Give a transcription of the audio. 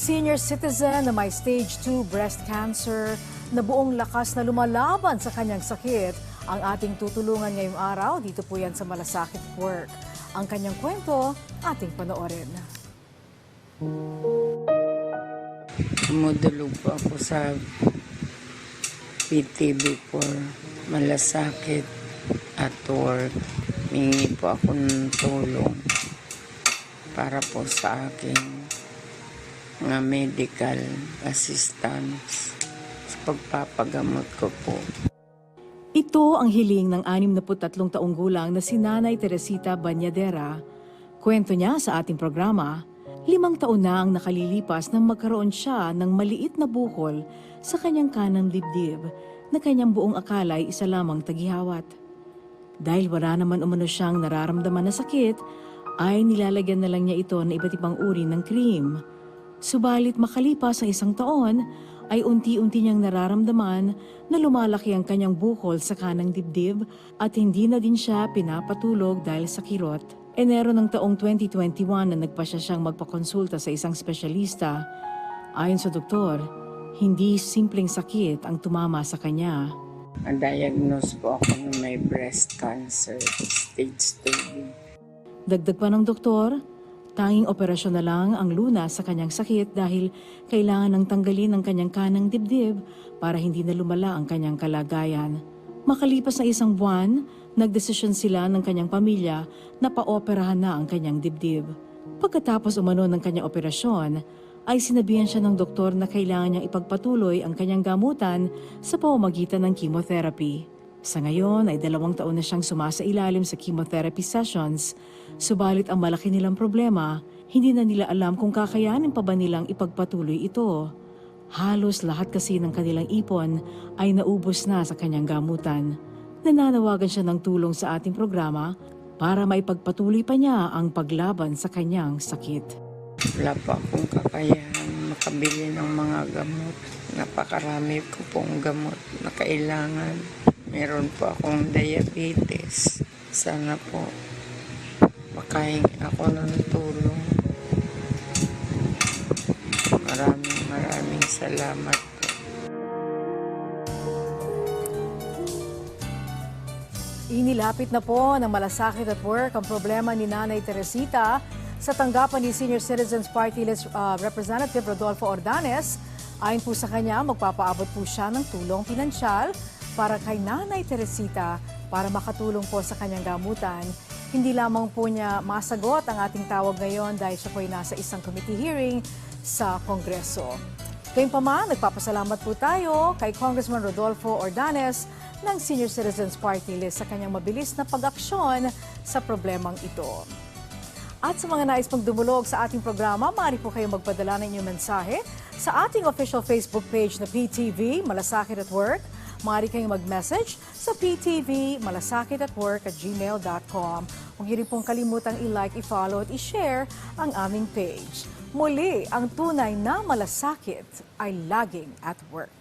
Senior citizen na may stage 2 breast cancer na buong lakas na lumalaban sa kanyang sakit ang ating tutulungan ngayong araw. Dito po yan sa Malasakit Work. Ang kanyang kwento, ating panoorin. Dumudulog po ako sa PTV for malasakit at work. Mingi po ako ng tulong para po sa aking mga medical assistance sa pagpapagamot ko po. Ito ang hiling ng 63 taong gulang na si Nanay Teresita Banyadera. Kwento niya sa ating programa, limang taon na ang nakalilipas nang magkaroon siya ng maliit na bukol sa kanyang kanang dibdib na kanyang buong akala ay isa lamang tagihawat. Dahil wala naman umano siyang nararamdaman na sakit, ay nilalagyan na lang niya ito ng iba't ibang uri ng cream. Subalit makalipas ang isang taon, ay unti-unti niyang nararamdaman na lumalaki ang kanyang bukol sa kanang dibdib at hindi na din siya pinapatulog dahil sa kirot. Enero ng taong 2021 na nagpa siya siyang magpakonsulta sa isang espesyalista. Ayon sa doktor, hindi simpleng sakit ang tumama sa kanya. Na-diagnose po ako na may breast cancer, stage 2. Dagdag pa ng doktor, tanging operasyon na lang ang luna sa kanyang sakit dahil kailangan ng tanggalin ang kanyang kanang dibdib para hindi na lumala ang kanyang kalagayan. Makalipas na isang buwan, nagdesisyon sila ng kanyang pamilya na paoperahan na ang kanyang dibdib. Pagkatapos umano ng kanyang operasyon, ay sinabihan siya ng doktor na kailangan niyang ipagpatuloy ang kanyang gamutan sa pamamagitan ng chemotherapy. Sa ngayon ay dalawang taon na siyang sumasailalim sa chemotherapy sessions, subalit ang malaki nilang problema, hindi na nila alam kung kakayanin pa ba nilang ipagpatuloy ito. Halos lahat kasi ng kanilang ipon ay naubos na sa kanyang gamutan. Nananawagan siya ng tulong sa ating programa para maipagpatuloy pa niya ang paglaban sa kanyang sakit. Wala po akong kakayahan makabili ng mga gamot. Napakarami ko pong gamot na kailangan. Meron po akong diabetes. Sana po makahingi ako ng tulong. Maraming maraming salamat. Inilapit na po ng malasakit at work ang problema ni Nanay Teresita sa tanggapan ni Senior Citizens Party List uh, Representative Rodolfo Ordanes. Ayon po sa kanya, magpapaabot po siya ng tulong pinansyal para kay Nanay Teresita para makatulong po sa kanyang gamutan. Hindi lamang po niya masagot ang ating tawag ngayon dahil siya po ay nasa isang committee hearing sa Kongreso. Gayunpaman, nagpapasalamat po tayo kay Congressman Rodolfo Ordanes ng Senior Citizens Party List sa kanyang mabilis na pag-aksyon sa problemang ito. At sa mga nais pong dumulog sa ating programa, maaari po kayong magpadala ng inyong mensahe sa ating official Facebook page na PTV Malasakit at Work. Maaari kayong mag-message sa PTV Malasakit at Work at. Huwag niyo rin pong kalimutang i-like, i-follow at i-share ang aming page. Muli, ang tunay na malasakit ay laging at work.